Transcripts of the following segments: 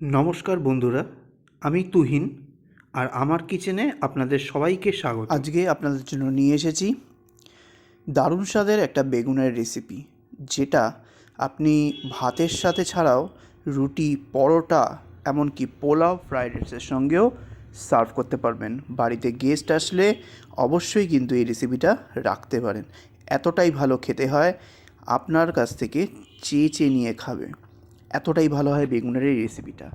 নমস্কার বন্ধুরা, আমি তুহিন আর আমার কিচেনে আপনাদের সবাইকে স্বাগত। আজকে আপনাদের জন্য নিয়ে এসেছি দারুণ স্বাদের একটা বেগুনের রেসিপি যেটা আপনি ভাতের সাথে ছাড়াও রুটি, পরোটা, এমনকি পোলাও ফ্রাইড রাইসের সঙ্গেও সার্ভ করতে পারবেন। বাড়িতে গেস্ট আসলে অবশ্যই কিন্তু এই রেসিপিটা রাখতে পারেন। এতটাই ভালো খেতে হয়, আপনার কাছ থেকে চেয়ে চেয়ে নিয়ে খাবে। এতটাই ভালো হয় বেগুনের এই রেসিপিটা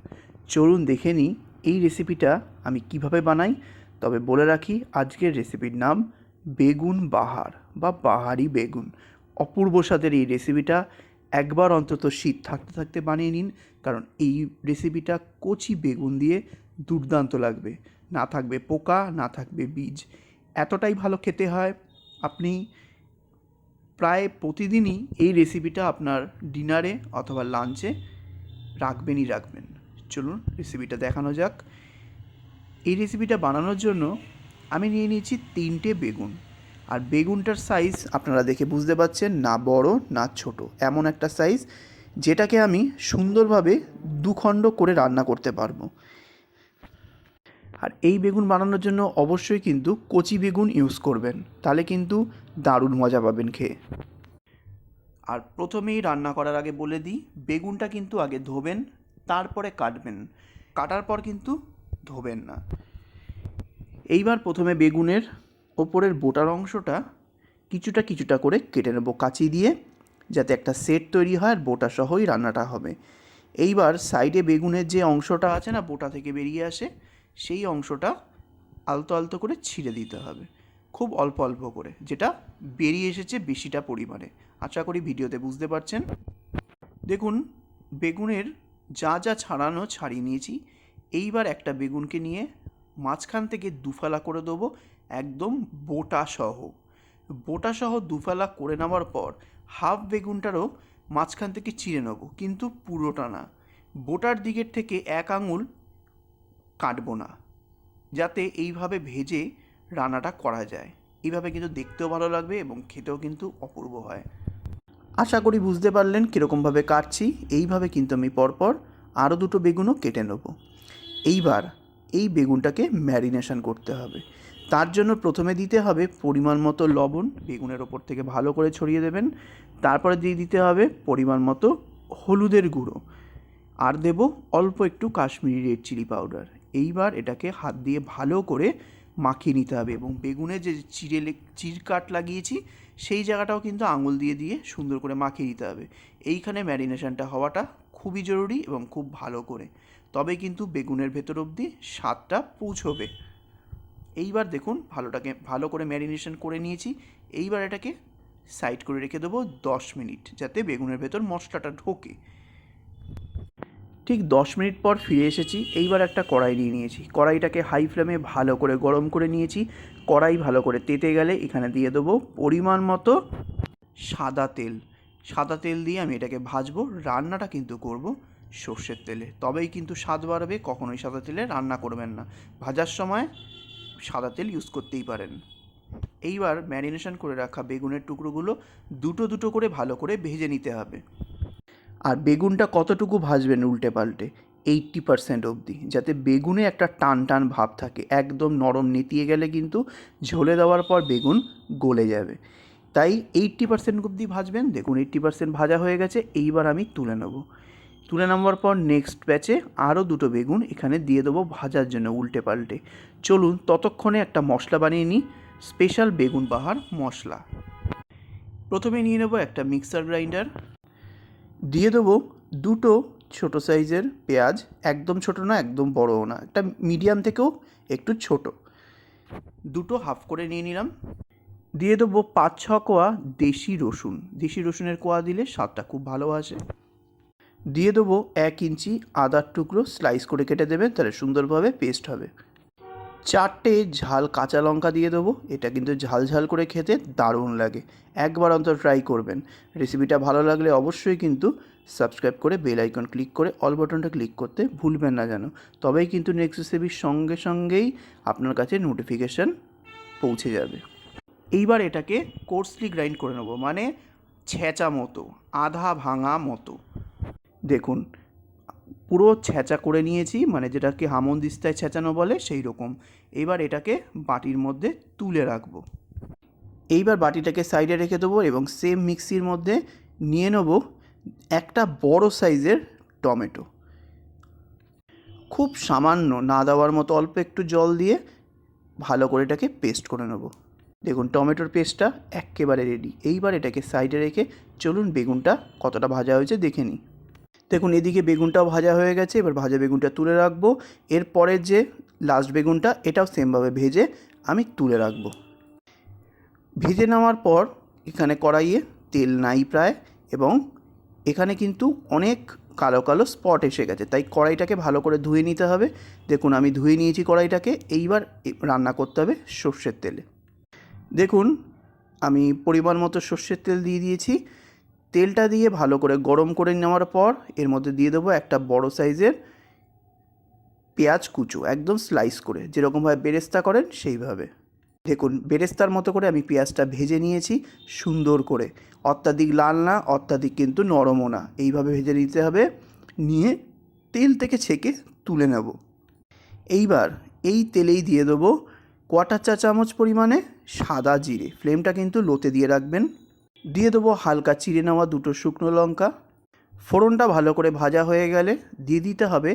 চলুন দেখে নিই এই রেসিপিটা আমি কীভাবে বানাই। তবে বলে রাখি, আজকের রেসিপির নাম বেগুন বাহার বা বাহারি বেগুন। অপূর্ব স্বাদের এই রেসিপিটা একবার অন্তত শীত থাকতে থাকতে বানিয়ে নিন, কারণ এই রেসিপিটা কচি বেগুন দিয়ে দুর্দান্ত লাগবে। না থাকবে পোকা, না থাকবে বীজ। এতটাই ভালো খেতে হয়। আপনি প্রায় প্রতিদিনই এই রেসিপিটা আপনার ডিনারে অথবা লাঞ্চে রাখবেনই রাখবেন। চলুন রেসিপিটা দেখানো যাক। এই রেসিপিটা বানানোর জন্য আমি নিয়ে নিয়েছি তিনটে বেগুন। আর বেগুনটার সাইজ আপনারা দেখে বুঝতে পারছেন না বড়, না ছোট। এমন একটা সাইজ যেটাকে আমি সুন্দরভাবে দুখণ্ড করে রান্না করতে পারব। আর এই বেগুন বানানোর জন্য অবশ্যই কিন্তু কচি বেগুন ইউজ করবেন। তাহলে কিন্তু দারুণ মজা পাবেন খেয়ে। আর প্রথমেই রান্না করার আগে বলে দিই, বেগুনটা কিন্তু আগে ধোবেন, তারপরে কাটবেন। কাটার পর কিন্তু ধোবেন না। এইবার প্রথমে বেগুনের ওপরের বোটার অংশটা কিছুটা কিছুটা করে কেটে নেব কাঁচি দিয়ে, যাতে একটা সেট তৈরি হয় আর বোটা সহই রান্নাটা হবে। এইবার সাইডে বেগুনের যে অংশটা আছে না, বোটা থেকে বেরিয়ে আসে, সেই অংশটা আলতো আলতো করে ছিঁড়ে দিতে হবে। খুব অল্প অল্প করে, যেটা বেরিয়ে এসেছে বেশিটা পরিমাণে। আশা করি ভিডিওতে বুঝতে পারছেন। দেখুন, বেগুনের যা যা ছাড়ানো ছাড়িয়ে নিয়েছি, এইবার একটা বেগুনকে নিয়ে মাঝখান থেকে দুফালা করে দেবো একদম বোটা সহ বোটা সহ দুফালা করে নেওয়ার পর হাফ বেগুনটারও মাঝখান থেকে চিড়ে নেব, কিন্তু পুরোটা না। বোটার দিকের থেকে এক আঙুল কাটবো না, যাতে এইভাবে ভেজে রান্নাটা করা যায়। এইভাবে কিন্তু দেখতেও ভালো লাগবে এবং খেতেও কিন্তু অপূর্ব হয়। আশা করি বুঝতে পারলেন কীরকমভাবে কাটছি। এইভাবে কিন্তু আমি পরপর আরও দুটো বেগুনও কেটে নেব। এইবার এই বেগুনটাকে ম্যারিনেশন করতে হবে। তার জন্য প্রথমে দিতে হবে পরিমাণ মতো লবণ, বেগুনের ওপর থেকে ভালো করে ছড়িয়ে দেবেন। তারপরে দিয়ে দিতে হবে পরিমাণ মতো হলুদের গুঁড়ো। আর দেব অল্প একটু কাশ্মীরি রেড চিলি পাউডার। এইবার এটাকে হাত দিয়ে ভালো করে মাখিয়ে নিতে হবে এবং বেগুনে যে চিড়ে চিরকাট লাগিয়েছি সেই জায়গাটাও কিন্তু আঙুল দিয়ে দিয়ে সুন্দর করে মাখিয়ে দিতে হবে। এইখানে ম্যারিনেশনটা হওয়াটা খুবই জরুরি এবং খুব ভালো করে। তবে কিন্তু বেগুনের ভেতর অবধি স্বাদটা পৌঁছবে। এইবার দেখুন ভালোটাকে, ভালো করে ম্যারিনেশন করে নিয়েছি। এইবার এটাকে সাইড করে রেখে দেবো দশ মিনিট, যাতে বেগুনের ভেতর মশলাটা ঢোকে। ঠিক দশ মিনিট পর ফিরে এসেছি। এইবার একটা কড়াই নিয়ে নিয়েছি। কড়াইটাকে হাই ফ্লেমে ভালো করে গরম করে নিয়েছি। কড়াই ভালো করে তেতে গেলে এখানে দিয়ে দেবো পরিমাণ মতো সাদা তেল। সাদা তেল দিয়ে আমি এটাকে ভাজবো। রান্নাটা কিন্তু করব সর্ষের তেলে। তবেই কিন্তু স্বাদ বাড়বে, কখনোই সাদা তেলে রান্না করবেন না। ভাজার সময় সাদা তেল ইউজ করতেই পারেন। এইবার ম্যারিনেশন করে রাখা বেগুনের টুকরোগুলো দুটো দুটো করে ভালো করে ভেজে নিতে হবে। আর বেগুনটা কতটুকু ভাজবেন উল্টে পাল্টে? এইট্টি পারসেন্ট অবধি, যাতে বেগুনে একটা টান টান ভাব থাকে। একদম নরম নেতিয়ে গেলে কিন্তু ঝোলে দেওয়ার পর বেগুন গলে যাবে। তাই এইট্টি পারসেন্ট অবধি ভাজবেন। দেখুন এইট্টি পারসেন্ট ভাজা হয়ে গেছে। এইবার আমি তুলে নেব। তুলে নেওয়ার পর নেক্সট ব্যাচে আরও দুটো বেগুন এখানে দিয়ে দেবো ভাজার জন্য উল্টে পাল্টে। চলুন, ততক্ষণে একটা মশলা বানিয়ে নিই। স্পেশাল বেগুন বাহার মশলা। প্রথমে নিয়ে নেব একটা মিক্সার গ্রাইন্ডার দিয়ে দেবো দুটো ছোট সাইজের পেঁয়াজ, একদম ছোট না, একদম বড়ও না, একটা মিডিয়াম থেকেও একটু ছোট। দুটো হাফ করে নিয়ে নিলাম। দিয়ে দেবো পাঁচ, ছ কোয়া দেশি রসুন। দেশি রসুনের কোয়া দিলে স্বাদটা খুব ভালো আসে। দিয়ে দেবো এক ইঞ্চি আদার টুকরো, স্লাইস করে কেটে দেবেন তাহলে সুন্দরভাবে পেস্ট হবে। চারটে ঝাল কাঁচা লঙ্কা দিয়ে দেবো। এটা কিন্তু ঝাল ঝাল করে খেতে দারুণ লাগে। একবার অন্তর ট্রাই করবেন। রেসিপিটা ভালো লাগলে অবশ্যই কিন্তু সাবস্ক্রাইব করে বেল আইকন ক্লিক করে অল বাটনটা ক্লিক করতে ভুলবেন না যেন। তবেই কিন্তু নেক্সট রেসিপির সঙ্গে সঙ্গেই আপনার কাছে নোটিফিকেশান পৌঁছে যাবে। এইবার এটাকে কোর্সলি গ্রাইন্ড করে নেব। মানে ছেঁচা মতো, আধা ভাঙা মতো। দেখুন পুরো ছেঁচা করে নিয়েছি মানে যেটাকে হামনদিস্তায় ছেঁচানো বলে সেই রকম। এইবার এটাকে বাটির মধ্যে তুলে রাখব। এইবার বাটিটাকে সাইডে রেখে দেবো এবং সেম মিক্সির মধ্যে নিয়ে নেব একটা বড় সাইজের টমেটো। খুব সামান্য, না দেওয়ার মতো অল্প একটু জল দিয়ে ভালো করে এটাকে পেস্ট করে নেব। দেখুন, টমেটোর পেস্টটা একেবারে রেডি এইবার এটাকে সাইডে রেখে চলুন, বেগুনটা কতটা ভাজা হয়েছে দেখে নিই। দেখুন, এদিকে বেগুনটাও ভাজা হয়ে গেছে, এবার ভাজা বেগুনটা তুলে রাখব। এরপরের যে লাস্ট বেগুনটা, এটাও সেমভাবে ভেজে আমি তুলে রাখব। ভেজে নেওয়ার পর এখানে কড়াইয়ে তেল নাই প্রায় এবং এখানে কিন্তু অনেক কালো কালো স্পট এসে গেছে, তাই কড়াইটাকে ভালো করে ধুয়ে নিতে হবে। দেখুন, আমি ধুয়ে নিয়েছি কড়াইটাকে, এইবার রান্না করতে হবে সর্ষের তেলে। দেখুন, আমি পরিমাণ মতো সর্ষের তেল দিয়ে দিয়েছি। তেলটা দিয়ে ভালো করে গরম করে নেওয়ার পর এর মধ্যে দিয়ে দেবো একটা বড় সাইজের পেঁয়াজ কুচো, একদম স্লাইস করে। যেরকমভাবে বেরেস্তা করেন, সেইভাবে। দেখুন, বেরেস্তার মতো করে আমি পেঁয়াজটা ভেজে নিয়েছি সুন্দর করে। অত্যাধিক লাল না, অত্যাধিক কিন্তু নরমও না। এইভাবে ভেজে নিতে হবে। নিয়ে তেল থেকে ছেঁকে তুলে নেব। এইবার এই তেলেই দিয়ে দেবো কোয়াটার চা চামচ পরিমাণে সাদা জিরে। ফ্লেমটা কিন্তু লোতে দিয়ে রাখবেন। দিয়ে দেবো হালকা চিড়ে নেওয়া দুটো শুকনো লঙ্কা। ফোড়নটা ভালো করে ভাজা হয়ে গেলে দিয়ে দিতে হবে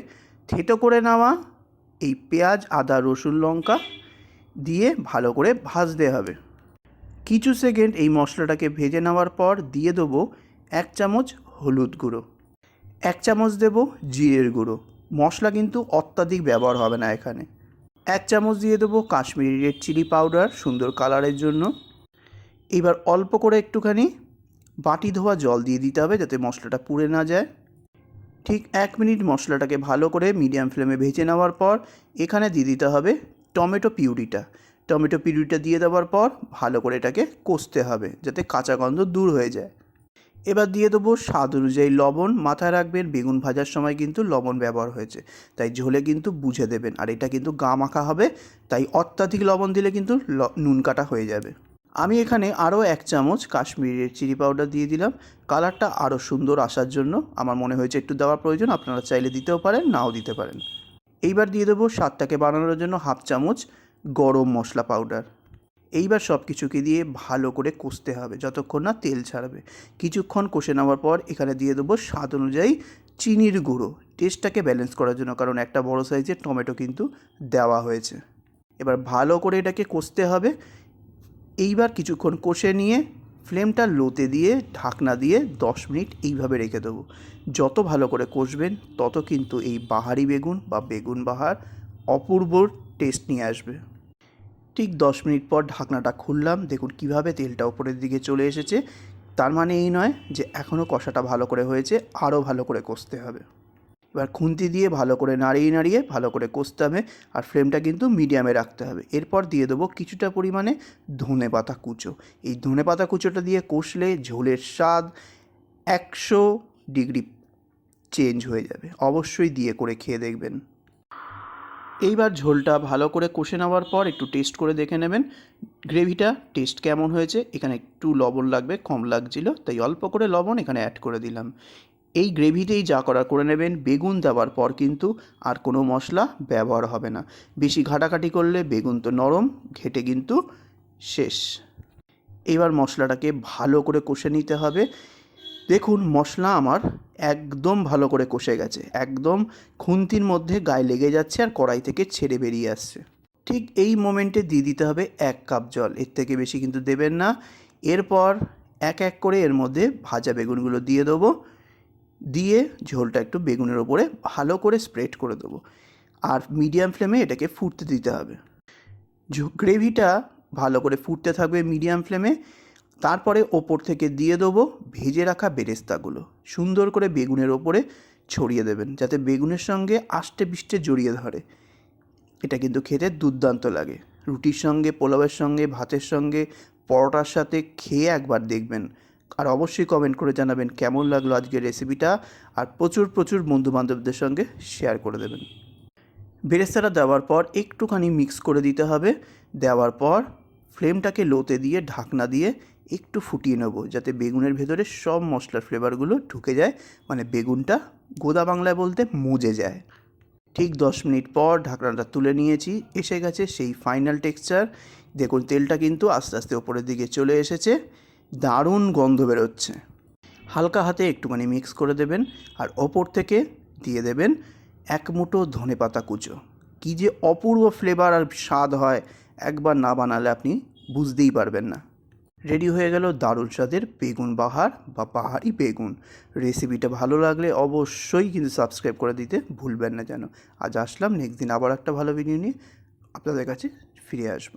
থেটো করে নেওয়া এই পেঁয়াজ, আদা, রসুন লঙ্কা দিয়ে ভালো করে ভাজতে হবে। কিছু সেকেন্ড এই মশলাটাকে ভেজে নেওয়ার পর দিয়ে দেবো এক চামচ হলুদ গুঁড়ো, এক চামচ দেবো জিরের গুঁড়ো। মশলা কিন্তু অত্যাধিক ব্যবহার হবে না এখানে। এক চামচ দিয়ে দেবো কাশ্মীরি রেড চিলি পাউডার সুন্দর কালারের জন্য। এবার অল্প করে একটুখানি বাটি ধোয়া জল দিয়ে দিতে হবে যাতে মশলাটা পুড়ে না যায়। ঠিক এক মিনিট মশলাটাকে ভালো করে মিডিয়াম ফ্লেমে ভেজে নেওয়ার পর এখানে দিয়ে দিতে হবে টমেটো পিউরিটা। টমেটো পিউরিটা দিয়ে দেওয়ার পর ভালো করে এটাকে কষতে হবে যাতে কাঁচা গন্ধ দূর হয়ে যায়। এবার দিয়ে দেবো স্বাদ অনুযায়ী লবণ। মাথায় রাখবেন বেগুন ভাজার সময় কিন্তু লবণ ব্যবহার হয়েছে। তাই ঝোলে কিন্তু বুঝে দেবেন। আর এটা কিন্তু গা মাখা হবে, তাই অত্যাধিক লবণ দিলে কিন্তু নুন কাটা হয়ে যাবে। আমি এখানে আরও এক চামচ কাশ্মীরি রেড চিলি পাউডার দিয়ে দিলাম। কালারটা আরও সুন্দর আসার জন্য আমার মনে হয়েছে একটু দেওয়ার প্রয়োজন, আপনারা চাইলে দিতেও পারেন, নাও দিতে পারেন। এইবার দিয়ে দেবো স্বাদটাকে বানানোর জন্য হাফ চামচ গরম মশলা পাউডার। এইবার সব কিছুকে দিয়ে ভালো করে কষতে হবে, যতক্ষণ না তেল ছাড়বে। কিছুক্ষণ কষে নেওয়ার পর এখানে দিয়ে দেবো স্বাদ অনুযায়ী চিনির গুঁড়ো। টেস্টটাকে ব্যালেন্স করার জন্য, কারণ একটা বড় সাইজের টমেটো কিন্তু দেওয়া হয়েছে। এবার ভালো করে এটাকে কষতে হবে। এইবার কিছুক্ষণ কষে নিয়ে ফ্লেমটা লোতে দিয়ে, ঢাকনা দিয়ে দশ মিনিট এইভাবে রেখে দেবো। যত ভালো করে কষবেন, তত কিন্তু এই বাহারি বেগুন বা বেগুন বাহার অপূর্ব টেস্ট নিয়ে আসবে। ঠিক দশ মিনিট পর ঢাকনাটা খুললাম, দেখুন কীভাবে তেলটা ওপরের দিকে চলে এসেছে। তার মানে এই নয় যে এখনও কষাটা ভালো করে হয়েছে, আরও ভালো করে কষতে হবে। এবার খুন্তি দিয়ে ভালো করে নাড়িয়ে নাড়িয়ে, ভালো করে কষতে হবে আর ফ্লেমটা কিন্তু মিডিয়ামে রাখতে হবে। এরপর দিয়ে দেবো কিছুটা পরিমাণে ধনে পাতা কুচো। এই ধনে পাতা কুচোটা দিয়ে কষলে ঝোলের স্বাদ একশো ডিগ্রি চেঞ্জ হয়ে যাবে। অবশ্যই দিয়ে করে খেয়ে দেখবেন। এইবার ঝোলটা ভালো করে কষে নেওয়ার পর একটু টেস্ট করে দেখে নেবেন। গ্রেভিটা টেস্ট কেমন হয়েছে? এখানে একটু লবণ লাগবে, কম লাগছিল, তাই অল্প করে লবণ এখানে অ্যাড করে দিলাম। এই গ্রেভিতেই যা করার করে নেবেন, বেগুন দেওয়ার পর কিন্তু আর কোনো মশলা ব্যবহার হবে না। বেশি ঘাটাঘাটি করলে বেগুন তো নরম, ঘেটে কিন্তু শেষ। এবার মশলাটাকে ভালো করে কষে নিতে হবে। দেখুন, মশলা আমার একদম ভালো করে কষে গেছে। একদম খুন্তির মধ্যে গায়ে লেগে যাচ্ছে আর কড়াই থেকে ছেড়ে বেরিয়ে আসছে। ঠিক এই মোমেন্টে দিয়ে দিতে হবে এক কাপ জল। এর থেকে বেশি কিন্তু দেবেন না। এরপর এক এক করে এর মধ্যে ভাজা বেগুনগুলো দিয়ে দেবো। দিয়ে ঝোলটা একটু বেগুনের ওপরে ভালো করে স্প্রেড করে দেবো। আর মিডিয়াম ফ্লেমে এটাকে ফুটতে দিতে হবে। গ্রেভিটা ভালো করে ফুটতে থাকবে মিডিয়াম ফ্লেমে তারপরে ওপর থেকে দিয়ে দেবো ভেজে রাখা বেরেস্তাগুলো। সুন্দর করে বেগুনের ওপরে ছড়িয়ে দেবেন, যাতে বেগুনের সঙ্গে আষ্টে পিষ্টে জড়িয়ে ধরে। এটা কিন্তু খেতে দুর্দান্ত লাগে। রুটির সঙ্গে, পোলাওয়ের সঙ্গে, ভাতের সঙ্গে, পরোটার সাথে খেয়ে একবার দেখবেন। আর অবশ্যই কমেন্ট করে জানাবেন কেমন লাগল আজকের রেসিপিটা আর প্রচুর প্রচুর বন্ধু বান্ধবদের সঙ্গে শেয়ার করে দেবেন। বেরেস্তাটা দেওয়ার পর একটুখানি মিক্স করে দিতে হবে। দেওয়ার পর ফ্লেমটাকে লোতে দিয়ে, ঢাকনা দিয়ে একটু ফুটিয়ে নেব যাতে বেগুনের ভেতরে সব মশলার ফ্লেভারগুলো ঢুকে যায় মানে বেগুনটা গোদা বাংলায় বলতে মুজে যায়। ঠিক দশ মিনিট পর ঢাকনাটা তুলে নিয়েছি, এসে গেছে সেই ফাইনাল টেক্সচার দেখুন, তেলটা কিন্তু আস্তে আস্তে ওপরের দিকে চলে এসেছে। দারুণ গন্ধ বেরোচ্ছে। হালকা হাতে একটুখানি মিক্স করে দেবেন আর ওপর থেকে দিয়ে দেবেন এক মুঠো ধনে পাতা কুচো। কী যে অপূর্ব ফ্লেভার আর স্বাদ হয় একবার না বানালে আপনি বুঝতেই পারবেন না। রেডি হয়ে গেল দারুণ স্বাদের বেগুন বাহার বা পাহাড়ি বেগুন। রেসিপিটা ভালো লাগলে অবশ্যই কিন্তু সাবস্ক্রাইব করে দিতে ভুলবেন না যেন। আজ আসলাম, নেক্সট দিন আবার একটা ভালো ভিডিও নিয়ে আপনাদের কাছে ফিরে আসব।